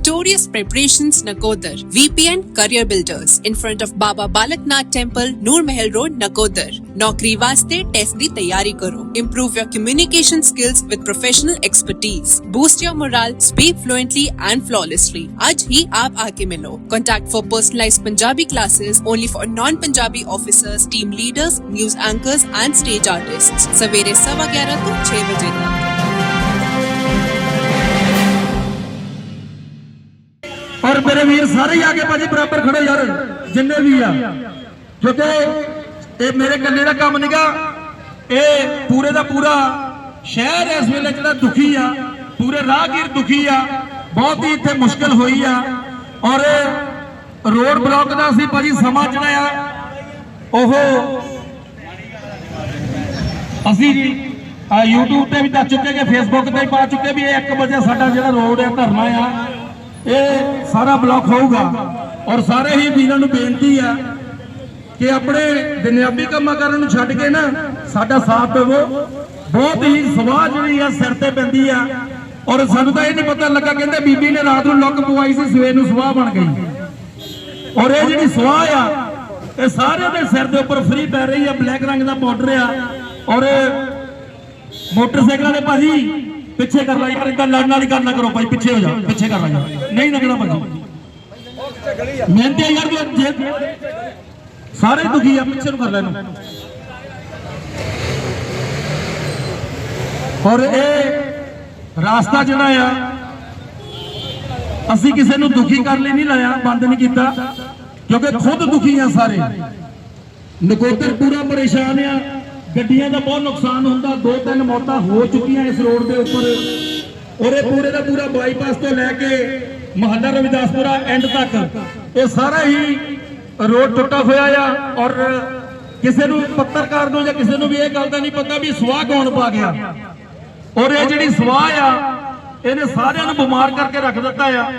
victorious preparations Nakodar, VPN Career Builders in front of Baba Balaknath Temple, Noor Mahal Road, Nakodar. ਨੌਕਰੀ ਵਾਸਤੇ test ਦੀ ਤਿਆਰੀ ਕਰੋ improve your communication skills with professional expertise boost your morale speak fluently and flawlessly ਅੱਜ ਹੀ ਆਪ ਆ ਕੇ ਮਿਲੋ contact for personalised Punjabi classes only for non Punjabi officers team leaders news anchors and stage artists ਸਵੇਰੇ 7:11 ਤੋਂ 6 ਵਜੇ ਤੱਕ ਔਰ ਮੇਰੇ ਵੀਰ ਸਾਰੇ ਹੀ ਆ ਕੇ ਭਾਜੀ ਬਰਾਬਰ ਖੜੋ ਯਾਰ, ਜਿੰਨੇ ਵੀ ਆ। ਕਿਉਂਕਿ ਇਹ ਮੇਰੇ ਇਕੱਲੇ ਦਾ ਕੰਮ ਨਹੀਂਗਾ ਇਹ ਪੂਰੇ ਦਾ ਪੂਰਾ ਸ਼ਹਿਰ ਇਸ ਵੇਲੇ ਜਿਹੜਾ ਦੁਖੀ ਆ, ਪੂਰੇ ਰਾਹਗੀਰ ਦੁਖੀ ਆ, ਬਹੁਤ ਹੀ ਇੱਥੇ ਮੁਸ਼ਕਲ ਹੋਈ ਆ। ਔਰ ਰੋਡ ਬਲੌਕ ਦਾ ਅਸੀਂ ਭਾਜੀ ਸਮਾਂ ਜਿਹੜਾ ਆ ਉਹ ਅਸੀਂ ਜੀ YouTube ਤੇ ਵੀ ਦੱਸ ਚੁੱਕੇ ਕਿ Facebook ਤੇ ਵੀ ਪਾ ਚੁੱਕੇ ਵੀ ਇਹ 1 ਵਜੇ ਸਾਡਾ ਜਿਹੜਾ ਰੋਡ ਹੈ ਧਰਨਾ ਆ। ਇਹ ਸਾਰਾ ਬਲੌਕ ਹੋਊਗਾ। ਔਰ ਸਾਰੇ ਹੀ ਵੀਰਾਂ ਨੂੰ ਬੇਨਤੀ ਆ ਕਿ ਆਪਣੇ ਦੁਨਿਆਵੀ ਕੰਮਾਂ ਕਰਨ ਨੂੰ ਛੱਡ ਕੇ ਨਾ ਸਾਡਾ ਸਾਥ ਦੇਵੋ। ਬਹੁਤ ਹੀ ਸਵਾਹ ਜਿਹੜੀ ਆ ਸਿਰ ਤੇ ਪੈਂਦੀ ਆ। ਔਰ ਸਾਨੂੰ ਤਾਂ ਇਹ ਨਹੀਂ ਪਤਾ ਲੱਗਾ, ਕਹਿੰਦੇ ਬੀਬੀ ਨੇ ਰਾਤ ਨੂੰ ਲੁੱਕ ਪਵਾਈ ਸੀ, ਸਵੇਰ ਨੂੰ ਸਵਾਹ ਬਣ ਗਈ। ਔਰ ਇਹ ਜਿਹੜੀ ਸਵਾਹ ਆ, ਇਹ ਸਾਰਿਆਂ ਦੇ ਸਿਰ ਦੇ ਉੱਪਰ ਫਰੀ ਪੈ ਰਹੀ ਆ ਬਲੈਕ ਰੰਗ ਦਾ ਬਾਰਡਰ ਆ। ਔਰ ਮੋਟਰਸਾਈਕਲਾਂ ਦੇ ਭਾਜੀ ਪਿੱਛੇ ਕਰ ਲਾ ਯਾਰ ਇਦਾਂ ਲੜਨ ਵਾਲੀ ਗੱਲ ਨਾ ਕਰੋ ਭਾਈ, ਪਿੱਛੇ ਹੋ ਜਾ, ਪਿੱਛੇ ਕਰ ਲਾ। ਨਹੀਂ ਲੱਗਣਾ ਭਾਜੀ ਮਿਹਨਤੀ ਯਾਰ ਸਾਰੇ ਦੁਖੀ ਆ, ਪਿੱਛੇ ਨੂੰ ਕਰ ਲੈ ਔਰ ਇਹ ਰਾਸਤਾ ਜਿਹੜਾ ਆ, ਅਸੀਂ ਕਿਸੇ ਨੂੰ ਦੁਖੀ ਕਰਨ ਲਈ ਨਹੀਂ ਲਾਇਆ, ਬੰਦ ਨਹੀਂ ਕੀਤਾ, ਕਿਉਂਕਿ ਖੁਦ ਦੁਖੀ ਆ ਸਾਰੇ। ਨਕੋਦਰ ਪੂਰਾ ਪਰੇਸ਼ਾਨ ਆ। ਗੱਡੀਆਂ ਦਾ ਬਹੁਤ ਨੁਕਸਾਨ ਹੁੰਦਾ, ਦੋ ਤਿੰਨ ਮੌਤਾਂ ਹੋ ਚੁੱਕੀਆਂ ਇਸ ਰੋਡ ਦੇ ਉੱਪਰ। ਔਰ ਇਹ ਪੂਰੇ ਦਾ ਪੂਰਾ ਬਾਈਪਾਸ ਤੋਂ ਲੈ ਕੇ ਮਹੱਲਾ ਰਵਿਦਾਸਪੁਰਾ ਐਂਡ ਤੱਕ। ਇਹ ਸਾਰਾ ਹੀ ਰੋਡ ਟੁੱਟਾ ਹੋਇਆ ਆ ਔਰ ਕਿਸੇ ਨੂੰ ਪੱਤਰਕਾਰ ਨੂੰ ਜਾਂ ਕਿਸੇ ਨੂੰ ਵੀ ਇਹ ਗੱਲ ਦਾ ਨਹੀਂ ਪਤਾ ਵੀ ਸਵਾਹ ਕੌਣ ਪਾ ਗਿਆ। ਔਰ ਇਹ ਜਿਹੜੀ ਸਵਾਹ ਆ, ਇਹਨੇ ਸਾਰਿਆਂ ਨੂੰ ਬਿਮਾਰ ਕਰਕੇ ਰੱਖ ਦਿੱਤਾ ਆ।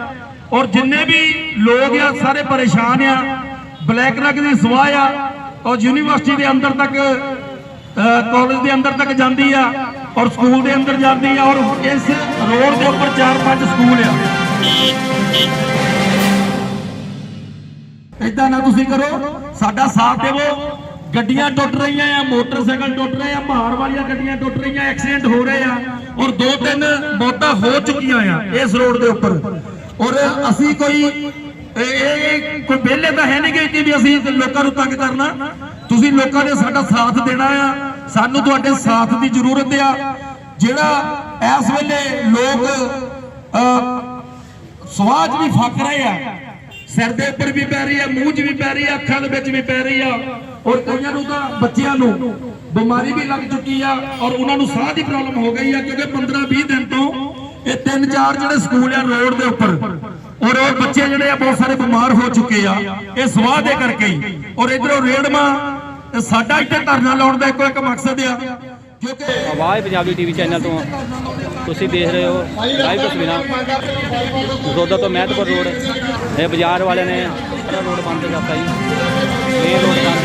ਔਰ ਜਿੰਨੇ ਵੀ ਲੋਕ ਆ, ਸਾਰੇ ਪਰੇਸ਼ਾਨ ਆ। ਬਲੈਕ ਰੰਗ ਦੀ ਸਵਾਹ ਆ। ਔਰ ਯੂਨੀਵਰਸਿਟੀ ਦੇ ਅੰਦਰ ਤੱਕ ਕਾਲਜ ਦੇ ਅੰਦਰ ਤੱਕ ਜਾਂਦੀ ਆ ਔਰ ਸਕੂਲ ਦੇ ਅੰਦਰ ਜਾਂਦੀ ਆ ਔਰ ਇਸ ਰੋਡ ਦੇ ਉੱਪਰ ਚਾਰ ਪੰਜ ਸਕੂਲ ਆ। ਇਦਾਂ ਨਾ ਤੁਸੀਂ ਕਰੋ, ਸਾਡਾ ਸਾਥ ਦੇਵੋ। ਗੱਡੀਆਂ ਟੁੱਟ ਰਹੀਆਂ ਆ, ਮੋਟਰਸਾਈਕਲ ਟੁੱਟ ਰਹੇ ਆ, ਭਾਰ ਵਾਲੀਆਂ ਗੱਡੀਆਂ ਟੁੱਟ ਰਹੀਆਂ ਐਕਸੀਡੈਂਟ ਹੋ ਰਹੇ ਆ ਔਰ ਦੋ ਤਿੰਨ ਮੌਤਾਂ ਹੋ ਚੁੱਕੀਆਂ ਆ ਇਸ ਰੋਡ ਦੇ ਉੱਪਰ। ਔਰ ਅਸੀਂ ਕੋਈ ਇਹ ਕੋਈ ਵਿਹਲੇ ਤਾਂ ਹੈ ਨਹੀਂ ਕਿ ਵੀ ਅਸੀਂ ਲੋਕਾਂ ਨੂੰ ਤੰਗ ਕਰਨਾ। ਤੁਸੀਂ ਲੋਕਾਂ ਨੇ ਸਾਡਾ ਸਾਥ ਦੇਣਾ ਆ। ਸਾਨੂੰ ਤੁਹਾਡੇ ਸਾਥ ਦੀ ਜ਼ਰੂਰਤ ਆ। ਜਿਹੜਾ ਇਸ ਵੇਲੇ ਲੋਕ ਸਵਾਹ 'ਚ ਵੀ ਫੱਕ ਰਹੇ ਆ। ਸਿਰ ਦੇ ਉੱਪਰ ਵੀ ਪੈ ਰਹੀ ਆ, ਮੂੰਹ 'ਚ ਵੀ ਪੈ ਰਹੀ ਆ, ਅੱਖਾਂ ਦੇ ਵਿੱਚ ਵੀ ਪੈ ਰਹੀ ਆ। ਔਰ ਕਈਆਂ ਨੂੰ ਤਾਂ ਬੱਚਿਆਂ ਨੂੰ ਬਿਮਾਰੀ ਵੀ ਲੱਗ ਚੁੱਕੀ ਆ ਔਰ ਉਹਨਾਂ ਨੂੰ ਸਾਹ ਦੀ ਪ੍ਰੋਬਲਮ ਹੋ ਗਈ ਆ, ਕਿਉਂਕਿ 15 20 ਦਿਨ ਤੋਂ ਇਹ ਤਿੰਨ ਚਾਰ ਜਿਹੜੇ ਸਕੂਲ ਆ ਰੋਡ ਦੇ ਉੱਪਰ ਔਰ ਉਹ ਬੱਚੇ ਜਿਹੜੇ ਆ ਬਹੁਤ ਸਾਰੇ ਬਿਮਾਰ ਹੋ ਚੁੱਕੇ ਆ। ਇਹ ਸਵਾਹ ਦੇ ਕਰਕੇ ਹੀ। ਔਰ ਇਧਰੋਂ ਰੇੜਮਾ ਤੇ ਸਾਡਾ ਇੱਥੇ ਧਰਨਾ ਲਾਉਣ ਦਾ ਇੱਕੋ ਇੱਕ ਮਕਸਦ ਆ ਕਿਉਂਕਿ ਆਵਾਜ਼ ਪੰਜਾਬੀ ਟੀਵੀ ਚੈਨਲ ਤੋਂ ਤੁਸੀਂ ਦੇਖ ਰਹੇ ਹੋ। ਲਾਈਵ ਤਸਵੀਰਾਂ। ਰੋਦਾ ਤੋਂ ਮਹਿਤਪੁਰ ਰੋਡ। ਇਹ ਬਾਜ਼ਾਰ ਵਾਲਿਆਂ ਨੇ ਸਾਰਾ ਰੋਡ ਬੰਦ ਕਰਤਾ ਜੀ। ਮੇਨ ਰੋਡ ਬੰਦ।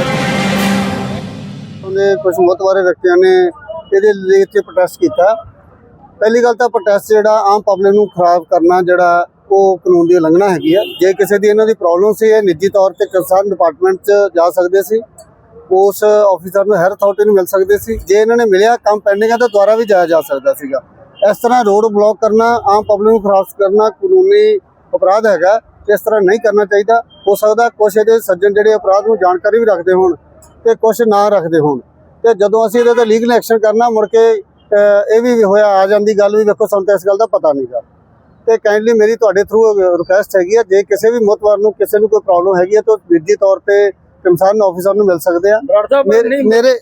ਉਹਨੇ ਕੁਝ ਮੋਤਵਾਰੇ ਵਿਅਕਤੀਆਂ ਨੇ ਇਹਦੇ ਲਈ ਇੱਥੇ ਪ੍ਰੋਟੈਸਟ ਕੀਤਾ। ਪਹਿਲੀ ਗੱਲ ਤਾਂ ਪ੍ਰੋਟੈਸਟ ਜਿਹੜਾ ਆਮ ਪਬਲਿਕ ਨੂੰ ਖਰਾਬ ਕਰਨਾ ਜਿਹੜਾ ਉਹ ਕਾਨੂੰਨ ਦੀ ਉਲੰਘਣਾ ਹੈਗੀ ਆ ਜੇ ਕਿਸੇ ਦੀ ਇਹਨਾਂ ਦੀ ਪ੍ਰੋਬਲਮ ਸੀ ਇਹ ਨਿੱਜੀ ਤੌਰ ਤੇ ਕੰਸਰਨ ਡਿਪਾਰਟਮੈਂਟ 'ਚ ਜਾ ਸਕਦੇ ਸੀ ਉਸ ਆਫੀਸਰ ਨੂੰ ਹੈਰ ਅਥਾਰਟੀ ਨੂੰ ਮਿਲ ਸਕਦੇ ਸੀ ਜੇ ਇਹਨਾਂ ਨੇ ਮਿਲਿਆ ਕੰਮ ਪੈਂਡਿੰਗ ਹੈ ਤਾਂ ਦੁਆਰਾ ਵੀ ਜਾਇਆ ਜਾ ਸਕਦਾ ਸੀਗਾ ਇਸ ਤਰ੍ਹਾਂ ਰੋਡ ਬਲੌਕ ਕਰਨਾ ਆਮ ਪਬਲਿਕ ਨੂੰ ਖਰਾਸ ਕਰਨਾ ਕਾਨੂੰਨੀ ਅਪਰਾਧ ਹੈਗਾ ਇਸ ਤਰ੍ਹਾਂ ਨਹੀਂ ਕਰਨਾ ਚਾਹੀਦਾ ਹੋ ਸਕਦਾ ਕੁਛ ਇਹਦੇ ਸੱਜਣ ਜਿਹੜੇ ਅਪਰਾਧ ਨੂੰ ਜਾਣਕਾਰੀ ਵੀ ਰੱਖਦੇ ਹੋਣ ਤੇ ਕੁਛ ਨਾ ਰੱਖਦੇ ਹੋਣ ਤੇ ਜਦੋਂ ਅਸੀਂ ਇਹਦੇ ਤੇ ਲੀਗਲ ਐਕਸ਼ਨ ਕਰਨਾ ਮੁੜ ਕੇ ਇਹ ਵੀ ਹੋਇਆ ਆ ਜਾਂਦੀ ਗੱਲ ਵੀ ਵੇਖੋ ਸਾਨੂੰ ਤਾਂ ਇਸ ਗੱਲ ਦਾ ਪਤਾ ਨਹੀਂਗਾ ਤੇ ਕਾਈਂਡਲੀ ਮੇਰੀ ਤੁਹਾਡੇ ਥਰੂ ਰਿਕੁਐਸਟ ਹੈਗੀ ਆ। ਜੇ ਕਿਸੇ ਵੀ ਮੁਤਵਰ ਨੂੰ ਕਿਸੇ ਨੂੰ ਕੋਈ ਪ੍ਰੋਬਲਮ ਹੈਗੀ ਹੈ ਤਾਂ ਨਿੱਜੀ ਤੌਰ ਤੇ ਕੰਸਰਨ ਆਫੀਸਰ ਨੂੰ ਮਿਲ ਸਕਦੇ ਆ। ਮੇਰੇ ਮੇਰੇ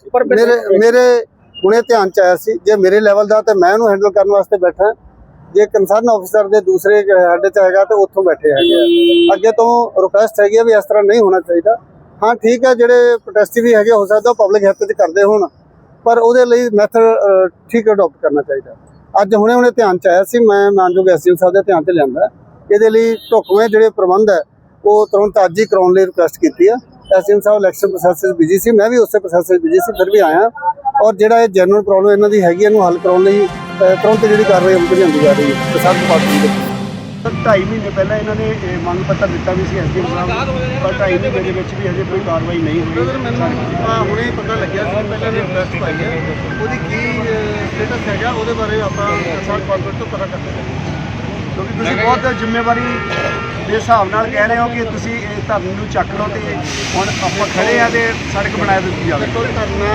ਮੇਰੇ ਹੁਣੇ ਧਿਆਨ ਚ ਆਇਆ ਸੀ ਜੇ ਮੇਰੇ ਲੈਵਲ ਦਾ ਤੇ ਮੈਂ ਉਹਨੂੰ ਹੈਂਡਲ ਕਰਨ ਵਾਸਤੇ ਬੈਠਾ। ਜੇ ਕੰਸਰਨ ਆਫੀਸਰ ਦੇ ਦੂਸਰੇ ਹੈੱਡ ਚ ਹੈਗਾ ਤੇ ਉੱਥੋਂ ਬੈਠੇ ਹੈਗੇ ਆ। ਅੱਗੇ ਤੋਂ ਰਿਕੁਐਸਟ ਹੈਗੀ ਆ ਵੀ ਇਸ ਤਰ੍ਹਾਂ ਨਹੀਂ ਹੋਣਾ ਚਾਹੀਦਾ। ਹਾਂ ਠੀਕ ਹੈ ਜਿਹੜੇ ਪ੍ਰੋਟੈਸਟ ਵੀ ਹੈਗੇ ਹੋ ਸਕਦਾ ਪਬਲਿਕ ਹਿੱਤ ਚ ਕਰਦੇ ਹੋਣ ਪਰ ਉਹਦੇ ਲਈ ਮੈਥਡ ਠੀਕ ਅਡਾਪਟ ਕਰਨਾ ਚਾਹੀਦਾ। ਅੱਜ ਹੁਣੇ ਹੁਣੇ ਧਿਆਨ ਚ ਆਇਆ ਸੀ, ਮੈਂ ਮਾਨਯੋਗ ਐਸਡੀਐਮ ਸਾਹਿਬ ਦੇ ਧਿਆਨ ਚ ਲਿਆਂਦਾ ਇਹਦੇ ਲਈ ਢੁਕਵੇਂ ਜਿਹੜੇ ਪ੍ਰਬੰਧ ਹੈ, ਉਹ ਤੁਰੰਤ ਅੱਜ ਹੀ ਕਰਾਉਣ ਲਈ ਰਿਕੁਐਸਟ ਕੀਤੀ ਆ ਐਸਡੀਐਮ ਸਾਹਿਬ ਇਲੈਕਸ਼ਨ ਪ੍ਰੋਸੈਸ ਵਿੱਚ ਬਿਜ਼ੀ ਸੀ, ਮੈਂ ਵੀ ਉਸੇ ਪ੍ਰੋਸੈਸ ਵਿੱਚ ਬਿਜ਼ੀ ਸੀ, ਫਿਰ ਵੀ ਆਇਆ। ਔਰ ਜਿਹੜਾ ਇਹ ਜਨਰਲ ਪ੍ਰੋਬਲਮ ਇਹਨਾਂ ਦੀ ਹੈਗੀ ਇਹਨੂੰ ਹੱਲ ਕਰਾਉਣ ਲਈ ਤੁਰੰਤ ਜਿਹੜੀ ਕਾਰਵਾਈ ਅਮਲ ਵਿੱਚ ਲਿਆਂਦੀ ਜਾ ਰਹੀ ਹੈ। ਪ੍ਰਸਾਦ ਡਿਪਾਰਟਮੈਂਟ ਦੇ ਸਰ ਢਾਈ ਮਹੀਨੇ ਪਹਿਲਾਂ ਇਹਨਾਂ ਨੇ ਇਹ ਮੰਗ ਪੱਤਰ ਦਿੱਤਾ ਵੀ ਸੀ ਐਸਡੀਐਮ ਸਾਹਿਬ ਨੂੰ, ਪਰ ਢਾਈ ਮਹੀਨੇ ਦੇ ਵਿੱਚ ਵੀ ਹਜੇ ਕੋਈ ਕਾਰਵਾਈ ਨਹੀਂ ਹੋਈ। ਮੈਨੂੰ ਆ ਹੁਣੇ ਪਤਾ ਲੱਗਿਆ ਸੀ ਪਹਿਲਾਂ ਨੇ ਰਿਕਵੈਸਟ ਪਾਈ ਹੈ। ਉਹਦੀ ਕੀ ਸਟੇਟਸ ਹੈਗਾ ਉਹਦੇ ਬਾਰੇ ਆਪਾਂ ਸਰਕਾਰ ਕਾਰਪੋਰੇਟ ਤੋਂ ਪਤਾ ਕਰਦੇ ਹਾਂ ਕਿਉਂਕਿ ਤੁਸੀਂ ਬਹੁਤ ਜ਼ਿੰਮੇਵਾਰੀ ਦੇ ਹਿਸਾਬ ਨਾਲ ਕਹਿ ਰਹੇ ਹੋ ਕਿ ਤੁਸੀਂ ਇਹ ਧਰਨੇ ਨੂੰ ਚੱਕ ਲਓ ਤੇ ਹੁਣ ਆਪਾਂ ਖੜੇ ਆ ਤੇ ਸੜਕ ਬਣਾ ਦਿੱਤੀ ਜਾਵੇ। ਦੇਖੋ ਧਰਨਾ,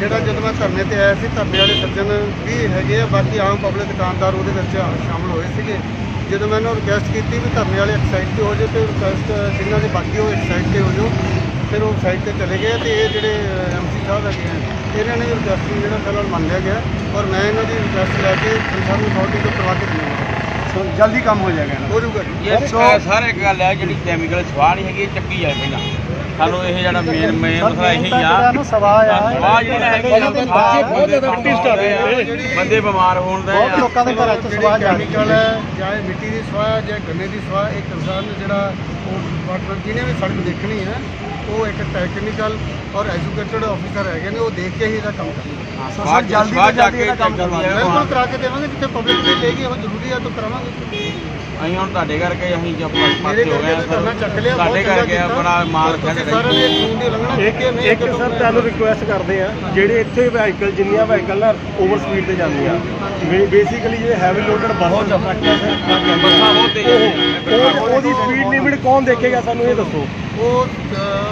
ਜਿਹੜਾ ਜਦੋਂ ਮੈਂ ਧਰਨੇ ਤੇ ਆਇਆ ਸੀ, ਧਰਨੇ ਵਾਲੇ ਸੱਜਣ ਵੀ ਹੈਗੇ ਆ, ਬਾਕੀ ਆਮ ਪਬਲਿਕ ਦੁਕਾਨਦਾਰ ਉਹਦੇ ਵਿੱਚ ਸ਼ਾਮਲ ਹੋਏ ਸੀਗੇ। ਜਦੋਂ ਮੈਂ ਉਹਨੂੰ ਰਿਕਵੈਸਟ ਕੀਤੀ ਵੀ ਧਰਨੇ ਵਾਲੇ ਇੱਕ ਸਾਈਡ ਤੇ ਹੋ ਜਾਓ ਤੇ ਰਿਕਵੈਸਟ ਜਿਨ੍ਹਾਂ ਦੇ ਬਾਕੀ ਹੋ ਇੱਕ ਸਾਈਡ ਤੇ ਹੋ ਜਾਓ, ਫਿਰ ਉਹ ਸਾਈਡ ਤੇ ਚਲੇ ਗਏ ਤੇ ਇਹ ਜਿਹੜੇ ਐਮਸੀ ਸਾਹਿਬ ਹੈਗੇ ਆ, ਇਹਨਾਂ ਨੇ ਵੀ ਰਿਕਵੈਸਟ ਜਿਹੜਾ ਫਿਲਹਾਲ ਮੰਨ ਲਿਆ ਗਿਆ, ਔਰ ਮੈਂ ਇਹਨਾਂ ਦੀ ਰਿਕਵੈਸਟ ਲੈ ਕੇ ਕੰਸਰਨ ਅਥਾਰਟੀ ਤੋਂ ਕਰਵਾ ਕੇ ਦਿੰਦਾ ਸੋ ਜਲਦੀ ਕੰਮ ਹੋ ਜਾਏਗਾ ਇਹਨਾਂ ਦਾ। ਹੋ ਜਾਊਗਾ ਜੀ। ਇਹ ਸੋ ਸਾਰੇ ਇੱਕ ਗੱਲ ਹੈ ਜਿਹੜੀ ਕੈਮੀਕਲ ਸਵਾਹ ਨਹੀਂ ਹੈਗੀ ਇਹ ਚੱਕੀ ਜਾਏ ਪਹਿਲਾਂ। ਸਾਨੂੰ ਇਹ ਜਿਹੜਾ ਮੇਨ ਮੇਨ ਮਸਲਾ ਇਹੀ ਆ। ਸਵਾਹ ਜਿਹੜੀ ਆ ਬਹੁਤ ਜ਼ਿਆਦਾ ਪ੍ਰੈਕਟਿਸ ਕਰ ਰਹੇ ਆ। ਬੰਦੇ ਬਿਮਾਰ ਹੋਣ ਦਾ ਬਹੁਤ ਆ। ਲੋਕਾਂ ਦੇ ਘਰਾਂ 'ਚ ਸਵਾਹ ਕੈਮੀਕਲ ਹੈ। ਜਾਂ ਇਹ ਮਿੱਟੀ ਦੀ ਸਵਾਹ ਹੈ ਜਾਂ ਗੰਨੇ ਦੀ ਸਵਾਹ ਇਹ ਕਿਸਾਨ ਜਿਹੜਾ ਉਹ ਡਿਪਾਰਟਮੈਂਟ ਜਿਹਨੇ ਵੀ ਸੜਕ ਦੇਖਣੀ ਹੈ ਉਹ ਇੱਕ ਟੈਕਨੀਕਲ ਔਰ ਐਜੂਕੇਟਡ ਆਫੀਸਰ ਹੈਗੇ ਨੇ ਉਹ ਦੇਖ ਕੇ ਹੀ ਇਹਦਾ ਕੰਮ ਕਰਨਗੇ। ਸਵਾਹ ਜਲਦੀ ਤੋਂ ਜਲਦੀ ਕੇ ਇਹਦਾ ਕੰਮ ਕਰਵਾ ਦਿਓ। ਬਿਲਕੁਲ ਕਰਾ ਕੇ ਦੇਵਾਂਗੇ ਜਿੱਥੇ ਪਬਲਿਕ ਦੇ ਲੇਗੀ ਉਹ ਜ਼ਰੂਰੀ ਹੈ ਤਾਂ ਕਰਾਵਾਂਗੇ ਅਸੀਂ ਹੁਣ ਤੁਹਾਡੇ ਕਰਕੇ ਅਸੀਂ ਜਦ ਮੇਰੇ ਪਾਸੇ ਹੋ ਗਏ ਤਾਂ ਕਰਨਾ ਚੱਕ ਲਿਆ ਸਾਡੇ ਬਹੁਤ ਕਰਕੇ ਬੜਾ ਮਾਲ ਤੁਸੀਂ ਖੱਟ ਸਾਰਿਆਂ ਨੇ ਕਾਨੂੰਨ ਦੀ ਉਲੰਘਣਾ ਕੀਤੀ ਹੈ, ਨਹੀਂ ਇੱਕ ਸਰ ਤੁਹਾਨੂੰ ਰਿਕੁਐਸਟ ਕਰਦੇ ਆ ਜਿਹੜੇ ਇੱਥੇ ਵਹੀਕਲ ਜਿੰਨੀਆਂ ਵਹੀਕਲ ਨਾ ਓਵਰ ਸਪੀਡ ਤੇ ਜਾਂਦੀਆਂ। ਬੇਸਿਕਲੀ ਜਿਹੜੇ ਹੈਵੀ ਲੋਡਡ ਬੱਸ ਟਰੱਕ ਬੱਸਾਂ ਬਹੁਤ ਤੇਜ਼ ਉਹ ਉਹਦੀ ਸਪੀਡ ਲਿਮਿਟ ਕੌਣ ਦੇਖੇਗਾ ਸਾਨੂੰ ਇਹ ਦੱਸੋ? ਉਹ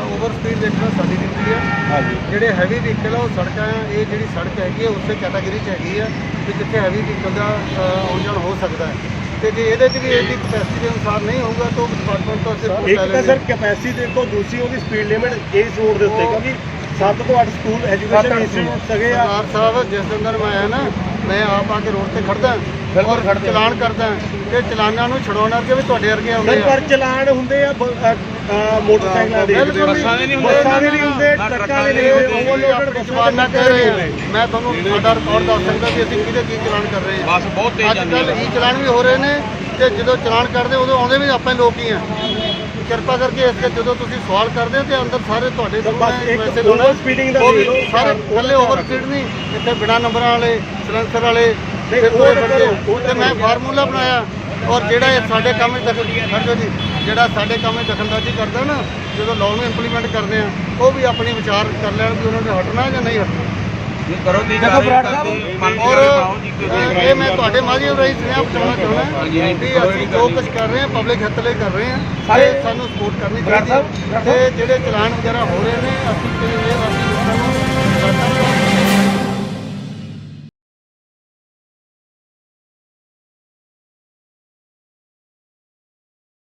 ਓਵਰ ਸਪੀਡ ਦੇਖਣਾ ਸਾਡੀ ਡਿਊਟੀ ਹੈ ਹਾਂਜੀ। ਜਿਹੜੇ ਹੈਵੀ ਵਹੀਕਲ ਆ ਉਹ ਸੜਕਾਂ ਆ ਇਹ ਜਿਹੜੀ ਸੜਕ ਹੈਗੀ ਹੈ ਉਸੇ ਕੈਟਾਗਰੀ 'ਚ ਹੈਗੀ ਹੈ ਕਿ ਜਿੱਥੇ ਹੈਵੀ ਵਹੀਕਲ ਦਾ ਆਉਣ ਜਾਣ ਹੋ ਸਕਦਾ ਹੈ। ਤੇ ਜੇ ਇਹਦੇ 'ਚ ਵੀ ਇਹਦੀ ਕਪੈਸਿਟੀ ਦੇ ਅਨੁਸਾਰ ਨਹੀਂ ਹੋਊਗਾ ਤਾਂ ਡਿਪਾਰਟਮੈਂਟ ਤੋਂ ਅਸੀਂ ਇੱਕ ਤਾਂ ਸਰ ਕੈਪੈਸਿਟੀ ਦੇਖੋ ਦੂਸਰੀ ਉਹਦੀ ਸਪੀਡ ਲਿਮਿਟ ਇਸ ਰੋਡ ਦੇ ਉੱਤੇ ਕਿਉਂਕਿ 7 ਤੋਂ 8 ਸਕੂਲ ਐਜੂਕੇਸ਼ਨ ਇੰਸਟੀਟਿਊਟ ਸਗੇ ਆ। ਸਰਦਾਰ ਸਾਹਿਬ ਜਿਸ ਦਿਨ ਦਾ ਮੈਂ ਆਇਆ ਨਾ ਮੈਂ ਆਪ ਆ ਕੇ ਰੋਡ ਤੇ ਖੜਦਾ। ਔਰ ਚਲਾਨ ਕਰਦਾ। ਤੇ ਚਲਾਨਾਂ ਨੂੰ ਛਡਾਉਣ ਕਰਕੇ ਵੀ ਤੁਹਾਡੇ ਵਰਗੇ ਆਉਂਦੇ ਆ। ਪਰ ਚਲਾਨ ਹੁੰਦੇ ਆ ਮੋਟਰਸਾਈਕਲਾਂ ਦੇ। ਬਿਲਕੁਲ ਬੱਸਾਂ ਦੇ ਨਹੀਂ ਹੁੰਦੇ। ਬੱਸਾਂ ਦੇ ਨਹੀਂ ਹੁੰਦੇ ਟਰੱਕਾਂ ਦੇ ਨਹੀਂ ਹੁੰਦੇ। ਓਵਰਲੋਡਡ ਜ਼ਬਾਨ ਨਾਲ ਕਹਿ ਰਹੇ ਮੈਂ ਤੁਹਾਨੂੰ ਸਾਡਾ ਰਿਕਾਰਡ ਦੱਸ ਸਕਦਾ ਕਿ ਅਸੀਂ ਕਿਹਦੇ ਕੀ ਚਲਾਨ ਕਰ ਰਹੇ ਹਾਂ। ਬੱਸ ਬਹੁਤ ਤੇਜ਼ ਅੱਜ ਜਾਂਦੀ ਕੱਲ ਹੈ ਈ ਚਲਾਨ ਵੀ ਹੋ ਰਹੇ ਨੇ ਤੇ ਜਦੋਂ ਚਲਾਨ ਕਰਦੇ ਉਦੋਂ ਆਉਂਦੇ ਵੀ ਆਪਾਂ ਹੀ ਲੋਕ ਹੀ ਆ। ਕਿਰਪਾ ਕਰਕੇ ਇਸ ਤੇ ਜਦੋਂ ਤੁਸੀਂ ਸਵਾਲ ਕਰਦੇ ਹੋ ਤੇ ਅੰਦਰ ਸਾਰੇ ਤੁਹਾਡੇ ਵੈਸੇ ਲੋਕ- speeding ਦਾ। ਸਾਰੇ ਇਕੱਲੇ ਓਵਰ ਸਪੀਡ ਨਹੀਂ ਇੱਥੇ ਬਿਨਾ ਨੰਬਰਾਂ ਵਾਲੇ ਸਲੈਂਸਰ ਵਾਲੇ ਤਾਂ ਮੈਂ। ਫਾਰਮੂਲਾ ਬਣਾਇਆ ਔਰ ਜਿਹੜਾ ਇਹ ਸਾਡੇ ਕੰਮ ਵਿੱਚ ਦਖਲ ਜੀ ਜਿਹੜਾ ਸਾਡੇ ਕੰਮ ਵਿੱਚ ਦਖਲਅੰਦਾਜ਼ੀ ਕਰਦਾ ਨਾ ਜਦੋਂ ਲਾਅ ਨੂੰ ਇੰਪਲੀਮੈਂਟ ਕਰਦੇ ਆ ਉਹ ਵੀ ਆਪਣੀ ਵਿਚਾਰ ਕਰ ਲੈਣ ਵੀ ਉਹਨਾਂ ਨੇ ਹਟਣਾ ਜਾਂ ਨਹੀਂ ਹਟਣਾ ਕਰੋ ਦੀ ਦੇਖੋ ਬਰਾੜ ਸਾਹਿਬ, ਔਰ ਇਹ ਮੈਂ ਤੁਹਾਡੇ ਮਾਧਿਅਮ ਰਾਹੀਂ ਸੁਨੇਹਾ ਪਹੁੰਚਾਉਣਾ ਚਾਹੁੰਦਾ। ਵੀ ਅਸੀਂ ਜੋ। ਕੁਝ ਕਰ ਰਹੇ ਹਾਂ ਪਬਲਿਕ ਹਿੱਤ ਲਈ ਕਰ ਰਹੇ ਹਾਂ ਸਾਰੇ- ਸਾਨੂੰ ਸਪੋਰਟ ਕਰਨੀ ਚਾਹੀਦੀ ਹੈ। ਤੇ ਜਿਹੜੇ ਚਲਾਨ ਵਗੈਰਾ ਹੋ ਰਹੇ ਨੇ ਅਸੀਂ ਤੇ ਇਹ ਅਸੀਂ ਲੋਕਾਂ ਨੂੰ